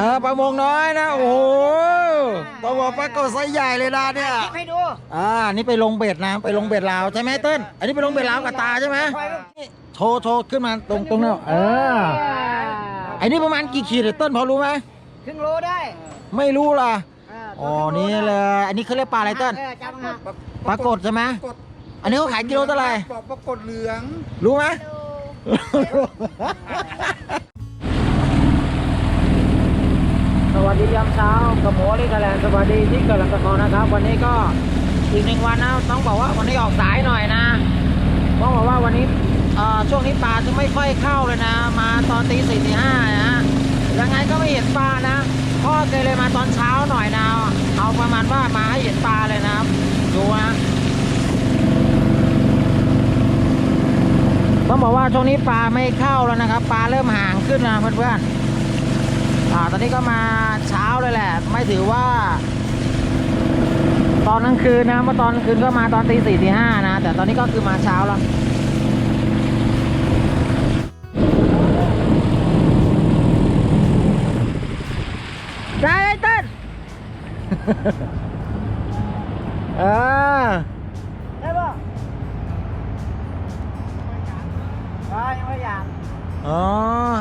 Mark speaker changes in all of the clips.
Speaker 1: เออปลามงน้อยนะ โอ้โหต้องบอกปลากดไซส์ใหญ่เลยนะเนี่ย
Speaker 2: คลิปให้ดู
Speaker 1: อ่านี่ไปลงเบ็ดนะไปลงเบ็ดลาวใช่ไหมเติ้ลอันนี้ไปลงเบ็ดลาวกับตาใช่ไหมนี่โชว์โชว์ขึ้นมาตรงตรงนั้นเออไอ้นี่ประมาณกี่ขีดเนี่ยเติ้ลพอรู้ไหม
Speaker 2: ครึ่งโลได้
Speaker 1: ไม่รู้ล่ะ
Speaker 2: เอ๋
Speaker 1: อนี่เลยอันนี้เขาเรียกปลาอะไรเติ้ล
Speaker 2: เออจำนะ
Speaker 1: ปลากดใช่ไหมอันนี้เขาขายกิโลเท่าไหร่
Speaker 3: ปอกปรากฏเหลือง
Speaker 1: รู้ไหม ส วัสดียามเช้ากับหมูลิกแลนสวัสดีที่เกิดหลังตะคอนะครับ วันนี้ก็อีกหนึ่งวันนะต้องบอกว่าวันนี้ออกสายหน่อยนะต้องบอกว่าวันนี้ช่วงนี้ปลาจะไม่ค่อยเข้าเลยนะ มาตอนตีสี่ตีห้านะยังไงก็ไม่เห็นปลานะพ่อเคยเลยมาตอนเช้าหน่อยนะเอาประมาณว่ามาให้เห็นปลาเลยนะครับดูนะต้องบอกว่าช่วงนี้ปลาไม่เข้าแล้วนะครับ ปลาเริ่มห่างขึ้นนะเพื่อนๆ อ่าตอนนี้ก็มาเช้าเลยแหละ ไม่ถือว่า ตอนกลางคืนนะเมื่อตอนกลางคืนก็มาตอนตีสี่ตีห้านะ แต่ตอนนี้ก็คือมาเช้าแล้วได้ไอ้ต้นเออ
Speaker 2: ได้ป่ะอ๋อยังไม่อยาก
Speaker 1: อ๋อ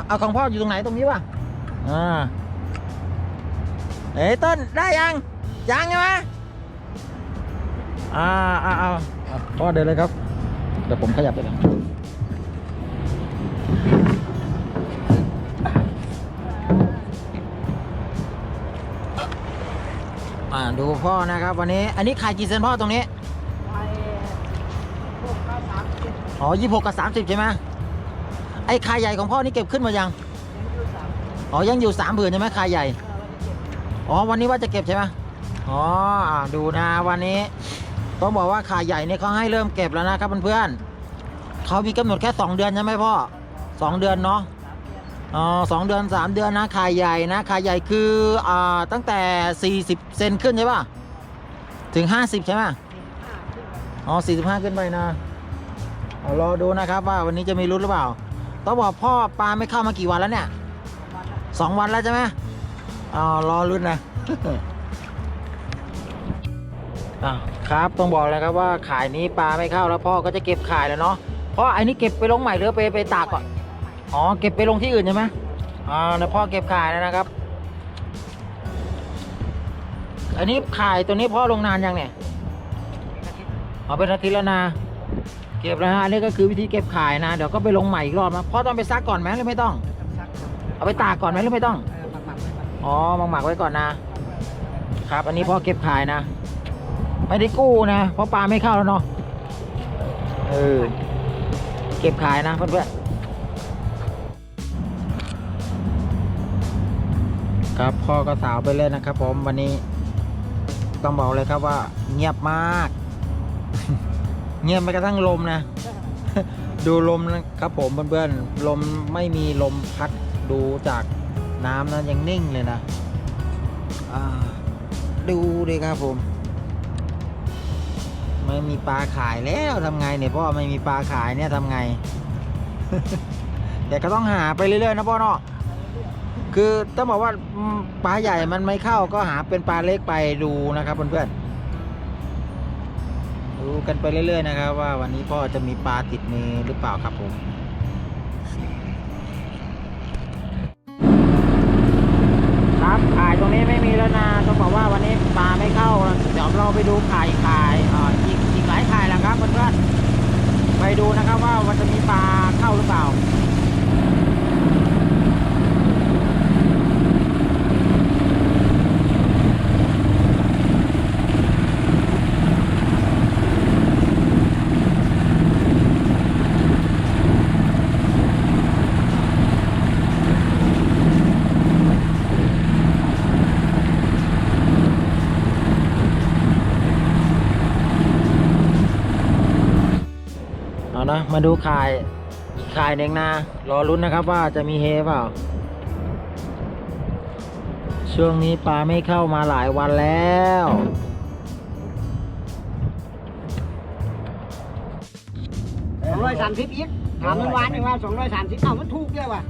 Speaker 1: เอาของพ่ออยู่ตรงไหนตรงนี้ป่ะ อ่าเอ้ยต้นได้ยังยังใช่ไหมอ่าอาเอาเอาพ่อเดินเลยครับเดี๋ยวผมขยับไปก่อนอ่าดูพ่อนะครับวันนี้ อันนี้ขายกี่เซนพ่อตรงนี้
Speaker 2: ไปพวกข้าวสามสิบ
Speaker 1: อ๋อยี่หกกับสามสิบใช่ไหมไอ้คายใหญ่ของพ่อนี่เก็บขึ้นมายัง
Speaker 2: อ๋
Speaker 1: อยังอยู่สามผืนใช่ไหมคายใหญ่
Speaker 2: อ๋อ
Speaker 1: วันนี้ว่าจะเก็บใช่ไหมอ๋อดูนะวันนี้ต้องบอกว่าขายใหญ่เนี่ยเขาให้เริ่มเก็บแล้วนะครับเพื่อนๆเขามีกำหนดแค่สองเดือนใช่ไหมพ่อสองเดือนเนาะอ๋อสองเดือนสามเดือนนะขายใหญ่นะขายใหญ่คืออ่าตั้งแต่40เซนขึ้นใช่ป่ะถึง50ใช่ไหม
Speaker 2: สิบห้าขึ้นไป
Speaker 1: อ๋อ45ขึ้นไปนะรอดูนะครับว่าวันนี้จะมีรุ้นหรือเปล่า ต้องบอกพ่อปลาไม่เข้ามากี่วันแล้วเนี่ย สองวันแล้วใช่ไหมอ๋อรอรุ่นนะอะครับ ต้องบอกเลยครับว่าขายนี้ปลาไม่เข้าแล้วพ่อก็จะเก็บขายแล้วเนาะพ่อไอ้นี่เก็บไปลงใหม่หรือไปไปตากก่อนอ๋อเก็บไปลงที่อื่นใช่ไหมอ่าเดี๋ยวพ่อเก็บขายแล้วนะครับ อันนี้ขายตัวนี้พ่อลงนานยังเนี่ยเอาเป็นอาทิตย์แล้วนะเก็บแล้วฮะอันนี้ก็คือวิธีเก็บขายนะ เดี๋ยวก็ไปลงใหม่อีกรอบนะพ่อต้องไปซักก่อนไหมหรือไม่ต้อง
Speaker 2: ซักๆ
Speaker 1: เอาไปตากก่อนไหมหรือไม่ต้อง
Speaker 2: เออหมักๆไว้ก่อน
Speaker 1: อ๋อมาหมักไว้ก่อนนะ ครับ อันนี้พ่อเก็บขายนะ ไม่ได้กู้นะ เพราะปลาไม่เข้าแล้วเนาะ เออ เก็บขายนะเพื่อนๆ ครับพ่อก็สาวไปเลยนะครับ ผมวันนี้ ต้องบอกเลยครับว่า เงียบมาก เงียบไปกระทั่งลมนะดูลมนะครับผมเพื่อนๆลมไม่มีลมพัด ดูจากน้ำนั้นยังนิ่งเลยนะอ่าดูดิครับผม ไม่มีปลาขายแล้วทำไงเนี่ยพ่อไม่มีปลาขายเนี่ยทำไง แต่ก็ต้องหาไปเรื่อยๆนะพ่อเนาะคือต้องบอกว่าอืมปลาใหญ่มันไม่เข้าก็หาเป็นปลาเล็กไปดูนะครับเพื่อนๆดูกันไปเรื่อยๆนะครับ ว่าวันนี้พ่อจะมีปลาติดมือหรือเปล่าครับผม ดูนะครับว่ามันจะมีปลาเข้าหรือเปล่า มาดูขายอีกขายหนึ่งนะ รอรุ้นนะครับว่าจะมีเฮเปล่า ช่วงนี้ปลาไม่เข้ามาหลายวันแล้ว
Speaker 2: สองร้อยสามสิบอีกถามมันวานนี่ว่าสองร้อยสามสิบเอ้ามันถูกเยอะว่ะ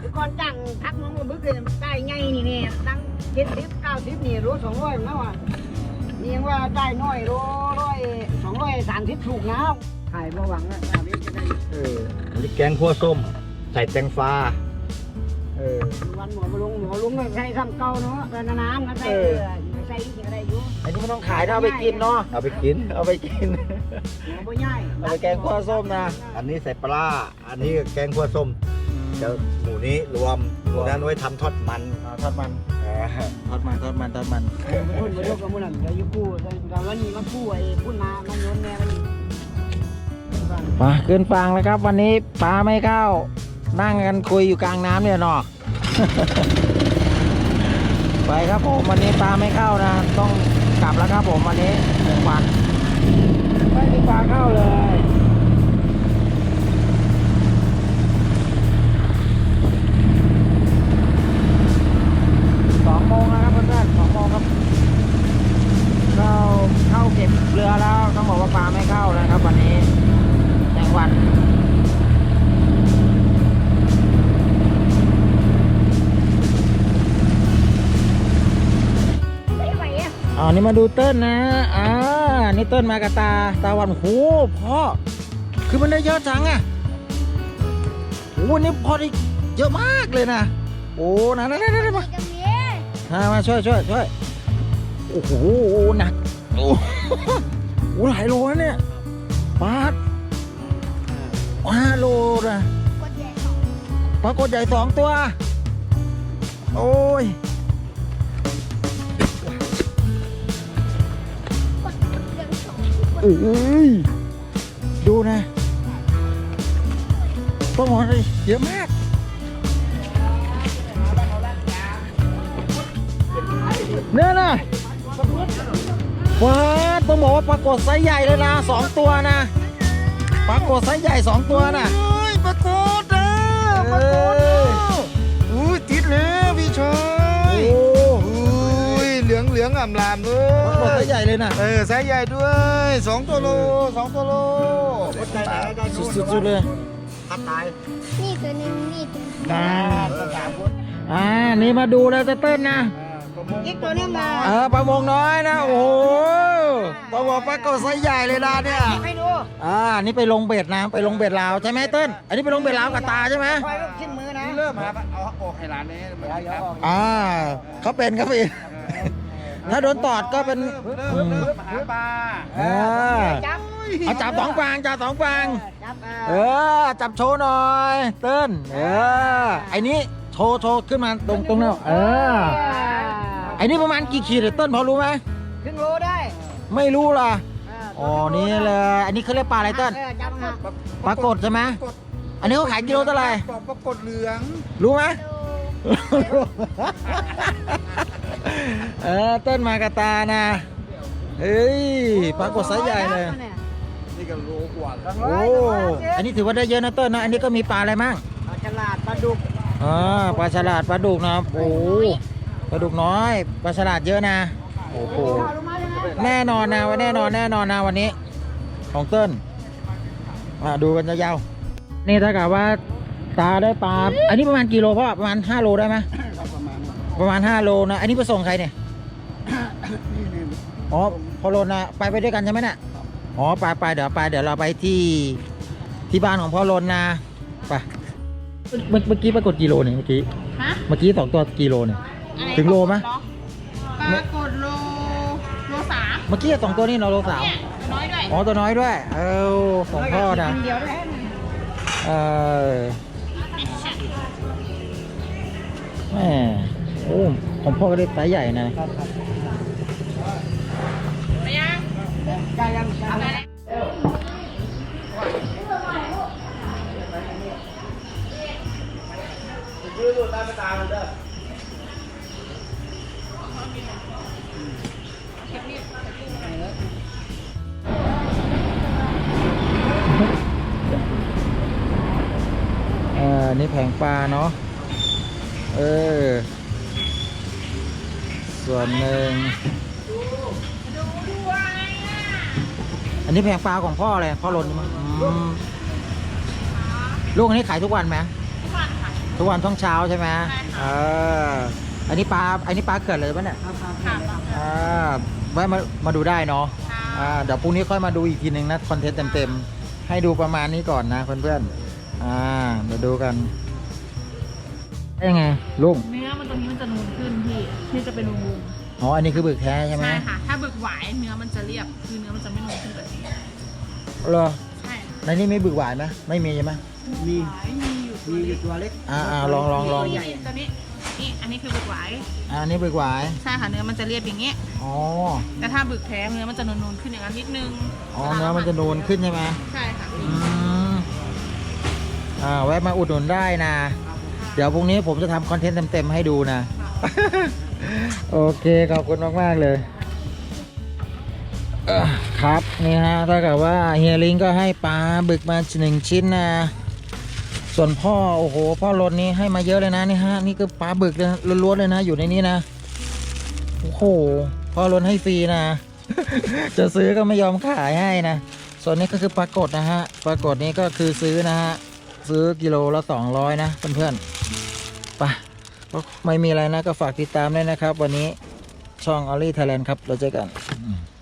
Speaker 2: คือก่อนจ้งพักน้องมาบึกเลยได้ไงนี่เนี่ยจังเจ็ดสิบเก้าสิบนี่รู้สองร้อยนะว่ะนี่ยังว่าได้น้อยรู้ร้อยสองร้อยสามสิบถูกนะ ขายมาหวังนะสามสิบจะได้
Speaker 1: เอออันนี้แกงคั่วส้ม ใส่แตงฟ้า เออ
Speaker 2: วันหมอมาลงหมอลุงก็ใส่ซ้ำเก่าเนาะแต่นานๆนะใส่
Speaker 1: เอ
Speaker 2: เอ
Speaker 1: อ
Speaker 2: อ ใส่อีกอะไรอยู่
Speaker 1: อันนี้ไม่ต้องขายนะเอาไปกินเนาะ เอาไปกิน เอาไปกิน
Speaker 2: หมอบ่ใหญ่
Speaker 1: เอาไปแกงคั่วส้มนะ
Speaker 3: อันนี้ใส่ปลาร้าอันนี้แกงคั่วส้มเดี๋ยวหมูนี้รวมหมูนั้นไว้ทำทอดมัน
Speaker 1: อ่าทอดมัน
Speaker 3: เออ
Speaker 1: ทอดมันทอดมันทอดมัน
Speaker 2: พุ่นมาโยกกับมือนั่นเดี๋ยวอยู่กู้แต่วันนี้มากู้ไอ้พุ่นมามันโยนแม่มัน
Speaker 1: มาขึ้นฟังแล้วครับ วันนี้ปลาไม่เข้า นั่งกันคุยอยู่กลางน้ำเนี่ยเนาะไปครับผมวันนี้ปลาไม่เข้านะ ต้องกลับแล้วครับผมวันนี้หนึ่งวันไม่มีปลาเข้าเลยสองโมงแล้วครับเพื่อนๆสองโมงครับเราเข้าเก็บเรือแล้วต้องบอกว่าปลาไม่เข้านะครับ วันนี้ วันอ๋อนี่มาดูเติ้ลนะอ่านี่เติ้ลมากับตาตาวันโหพ่อคือมันได้เยอะจังอะโอ้นี่พอได้เยอะมากเลยนะ โอ้นะนะนะนะมามามาช่วยช่วยช่วยโอ้โหหนักโอ้โหหลายโลนะเนี่ยปาด ห้าโลนะปรากฏใหญ่สองตัว โอ้ยเอ้ยดูนะต้องบอกเยเยอะมาก เนี่ยนะว้าต้องบอกว่าปรากฏไซส์ใหญ่เลยนะสองตัวนะ ปรากฏไซส์ใหญ่สองตัวนะ
Speaker 3: เฮ้ยปรากฏนะปรากฏนะอุ้ยติดเลยพี่ชา
Speaker 1: โอ้
Speaker 3: ยอุ้ยเหลืองเหลืองอ่ำลามเล
Speaker 1: ปรากฏไซ
Speaker 3: ย
Speaker 1: ส์ใหญ่เลยนะ
Speaker 3: เออไซส์ใหญ่ด้วยสองตัวโลสองตัวโล
Speaker 1: สุดๆเลย
Speaker 3: ทับตาย
Speaker 4: นี่ตัวหนึงนี่ตัวหนึง
Speaker 1: อ่าอ่านี่มาดูแล้วจะเต้นนะ
Speaker 2: อี กตัวนึงมา
Speaker 1: เออปลามงน้อยนะ โอ้โหต้องบอกปรากฏไซส์ใหญ่เลยนะเนี่ย
Speaker 2: ให้ดู
Speaker 1: อ่านี่ไปลงเบ็ดนะไปลงเบ็ดลาวใช่ไหมเติ้ลอันนี้ไปลงเบ็ดลาวกับตาใช่ไหม
Speaker 2: คอยลูกชิ้นมือนะ
Speaker 3: เริ่มครับเอาออกให้ร้านนี้เหมือนกันครับ
Speaker 1: อ่าเขาเป็นเขาเป็นถ้าโดนตอดก็เป็น
Speaker 3: เริ่มเริ่มเริ่มหาปลา
Speaker 1: อ่า
Speaker 2: จับ
Speaker 1: เอาจับสองฟางจับสองฟาง
Speaker 2: จับ
Speaker 1: เออจับโชว์หน่อย เติ้ลเออไอ้นี้โชว์โชว์ขึ้นมาตรงตรงนั้นเออไอ้นี่ประมาณกี่ขีดเติ้ลพอรู้ไหม
Speaker 2: ครึ่งโลได้
Speaker 1: ไม่รู้ล่ะอ๋อนี่เลยอันนี้เขาเรียกปลาอะไรเติ้ล
Speaker 2: เออจับมา
Speaker 1: ปลากดใช่ไหมอันนี้เขาขายกิโลเท่าไหร่
Speaker 3: ปรากฏเหลือง
Speaker 1: รู้ไหม เออเต้นมากระตานะเฮ้ยปลากดไซส์ใหญ่เลย
Speaker 3: นี่ก็โลกว่าแล้ว
Speaker 1: โอ้อันนี้ถือว่าได้เยอะนะเต้นนะอันนี้ก็มีปลาอะไรมั่ง
Speaker 2: ปลาฉลาดปลาดุก
Speaker 1: อ่าปลาฉลาดปลาดุกนะโอ้ ปลาดุกน้อยปลาฉลาดเยอะนะโอ้โห
Speaker 2: ลงมาเลยนะ
Speaker 1: แน่นอนนะว่าแน่นอนแน่นอนนะวันนี้ ของเติ้ลมาดูกันยาวๆนี่ถ้ากับว่าตาได้ปลาอันนี้ประมาณกี่โลพ่อประมาณ5โลได้ไหมประมาณ5โลนะอันนี้ไปส่งใครเนี่ยอ๋อพอโลนนะไปไปด้วยกันใช่ไหมน่ะอ๋อไปไปเดี๋ยวไปเดี๋ยวเราไปที่ที่บ้านของพ่อโลนนะไปเมื่อเมื่อกี้ปรากฏกิโลเนี่ยเมื่อกี้
Speaker 4: ฮะ
Speaker 1: เมื่อกี้สองตัวกิโลเนี่ย
Speaker 4: อะไร
Speaker 1: ถึงโลไหม
Speaker 4: ปรากฏโลโลสาม
Speaker 1: เมื่อกี้สองตัวนี่เราโลสาม
Speaker 4: เนี่ยน้อยด้วย
Speaker 1: อ๋อตัวน้อยด้วย เออของพ่อนะ
Speaker 2: กินเดียวได้ไหม
Speaker 1: เออแม่โอ้ของพ่อก็ได้ไซส์ใหญ่นะ
Speaker 4: ไป
Speaker 1: ออนี่แผงปลาเนาะ เออ ส่วนหนึ่ง อันนี้แผงปลาของพ่อเลยพ่อรนมั้งอืมลูกอันนี้ขายทุกวันไหม
Speaker 4: ทุกวันค่ะ
Speaker 1: ทุกวันท้องเช้าใช่ไหม
Speaker 4: ใช่ค่ะ
Speaker 1: เออ อันนี้ปลา อันนี้ปลาเกิดเลยปะเนี่ย
Speaker 2: ครับครับ
Speaker 4: ค่ะ
Speaker 1: อ่าแวะมา มาดูได้เนาะ
Speaker 4: ค่ะ
Speaker 1: อ่าเดี๋ยวพรุ่งนี้ค่อยมาดูอีกทีหนึ่งนะคอนเทนต์เต็มๆ ให้ดูประมาณนี้ก่อนนะเพื่อนๆ อ่าเดี๋ยวดูกันได้ยังไงลุง
Speaker 4: เนื้อมันตรงนี้มันจะนูนขึ้นพี่ที่จะเป็นวง
Speaker 1: อ๋ออันนี้คือบึกแท้ใช่ไหม
Speaker 4: ใช่ค่ะ ถ้าบึกหวายเนื้อมันจะเรียบคือเนื้อมันจะไม่นูนขึ้นแบบนี้
Speaker 1: เหรอ
Speaker 4: ใช่
Speaker 1: ในนี้มีบึกหวายไหมไม่มีใช่ไหม
Speaker 2: มี
Speaker 4: หวายมีอยู่ตัว
Speaker 2: มีอ
Speaker 4: เล็
Speaker 2: ยู่
Speaker 4: ก
Speaker 2: ตัวเล็ก
Speaker 1: อ่าอ่าลองลองลอง
Speaker 4: นี่ตัวนี้นี่อันนี้คือบึกหวาย
Speaker 1: อ่าอันนี้บึกหวาย
Speaker 4: ใช่ค่ะเนื้อมันจะเรียบอย่างเงี้ย
Speaker 1: อ๋อ
Speaker 4: แต่ถ้าบึกแท้เนื้อมันจะนูนๆขึ้นอย่างนั้นนิดนึง
Speaker 1: อ๋อเนื้อมันจะนูนขึ้นใช่ไหม
Speaker 4: ใช่ค่ะ
Speaker 1: อืม อ่าแวะมาอุดหนุนได้นะ เดี๋ยวพรุ่งนี้ผมจะทำคอนเทนต์เต็มๆให้ดูนะ โอเคขอบคุณมากๆเลยเอ่อครับนี่ฮะถ้ากับว่าเฮียลิงก็ให้ปลาบึกมาหนึ่งชิ้นนะ ส่วนพ่อโอ้โหพ่อรถนี้ให้มาเยอะเลยนะนี่ฮะนี่คือปลาบึกเลยล้วนๆเลยนะ อยู่ในนี้นะโอ้โหพ่อรถให้ฟรีนะ จะซื้อก็ไม่ยอมขายให้นะ ส่วนนี้ก็คือปลากดนะฮะปลากดนี้ก็คือซื้อนะฮะ ซื้อกิโลละ200นะ เพื่อนๆไปก็ไม่มีอะไรนะก็ฝากติดตามด้วยนะครับ วันนี้ช่องออลี่ไทยแลนด์ครับเราเจอกันอืมตึ๊บ